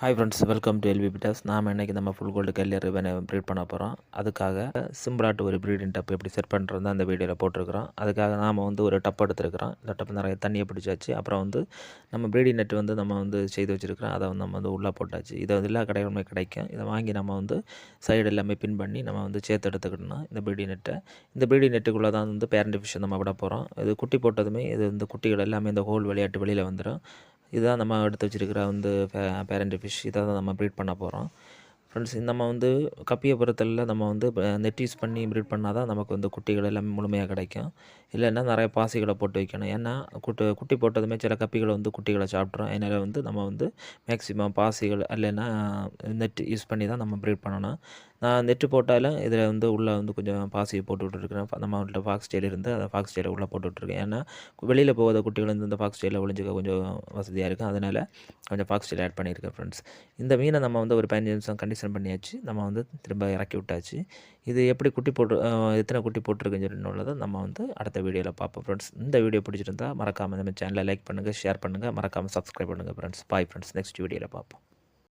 Hi friends welcome to LV பிட்டாஸ் நாம் இன்றைக்கி நம்ம ஃபுல் கோல்டு கல்லியர் ப்ரீட் பண்ண போகிறோம் அதுக்காக சிம்பிளாட்டு ஒரு ப்ரீடிங் டப் எப்படி செட் பண்ணுறது தான் அந்த வீடியோவில் போட்டிருக்கிறோம். அதுக்காக நாம் வந்து ஒரு டப் எடுத்துருக்கிறோம். இந்த டப் நிறைய தண்ணியை பிடிச்சாச்சு. அப்புறம் வந்து நம்ம ப்ரீடிங் நெட் வந்து நம்ம வந்து செய்து வச்சுருக்கிறோம். அதை வந்து நம்ம வந்து உள்ளே போட்டாச்சு. இதை வந்து எல்லா கடைகளுமே கிடைக்கும். இதை வாங்கி நம்ம வந்து சைடு எல்லாமே பின் பண்ணி நம்ம வந்து சேர்த்து எடுத்துக்கிட்டோம்னா இந்த ப்ரீடிங் நெட்டை இந்த ப்ரீடிங் நெட்டுக்குள்ளே தான் வந்து பேரண்ட் ஃபிஷ் நம்ம விட போகிறோம் இது குட்டி போட்டதுமே இது வந்து குட்டிகள் எல்லாமே இந்த ஹோல் விளையாட்டு வெளியில் வந்துடும் இதுதான் நம்ம எடுத்து வச்சுருக்கிற வந்து பேரண்ட் ஃபிஷ் இதை தான் நம்ம ப்ரீட் பண்ண போகிறோம் ஃப்ரெண்ட்ஸ் நம்ம வந்து கப்பியை பொறுத்தல நம்ம வந்து நெட் யூஸ் பண்ணி ப்ரீட் பண்ணால் தான் நமக்கு வந்து குட்டிகள் எல்லாமே முழுமையாக கிடைக்கும். இல்லைன்னா நிறைய பாசிகளை போட்டு வைக்கணும். ஏன்னா குட்டு குட்டி போட்டதுமே சில கப்பிகளை வந்து குட்டிகளை சாப்பிட்றோம் அதனால் வந்து நம்ம வந்து மேக்ஸிமம் பாசிகள் இல்லைன்னா நெட் யூஸ் பண்ணி தான் நம்ம ப்ரீட் பண்ணணும். நான் நெட்டு போட்டாலும் இதில் வந்து உள்ளே வந்து கொஞ்சம் பாசி போட்டு விட்டுருக்கிறேன். நம்ம வீட்டில் ஃபாக்ஸ் டெயில் இருந்து அதை ஃபாக்ஸ் டெயிலை உள்ளே போட்டு விட்டுருக்கேன். ஏன்னா வெளியில் போகாத குட்டிகள் வந்து இந்த ஃபாக்ஸ் டெயிலில் ஒழிஞ்சிக்க கொஞ்சம் வசதியாக இருக்கும். அதனால் கொஞ்சம் ஃபாக்ஸ் டெயில் ஆட் பண்ணியிருக்கேன் ஃப்ரெண்ட்ஸ் இந்த மீனை நம்ம வந்து ஒரு பதினஞ்சு நிமிஷம் கண்டிஷன் பண்ணியாச்சு. நம்ம வந்து திரும்ப இறக்கி விட்டாச்சு. இது எப்படி குட்டி போட்டு எத்தனை குட்டி போட்டிருக்குன்னு சொல்லி உள்ளதை நம்ம வந்து அடுத்த வீடியோவில் பார்ப்போம் ஃப்ரெண்ட்ஸ் இந்த வீடியோ பிடிச்சிருந்தா மறக்காமல் நம்ம சேனலை லைக் பண்ணுங்கள் ஷேர் பண்ணுங்கள் மறக்காமல் சப்ஸ்கிரைப் பண்ணுங்கள் ஃப்ரெண்ட்ஸ் பாய் ஃப்ரெண்ட்ஸ் நெக்ஸ்ட் வீடியோவில் பார்ப்போம்.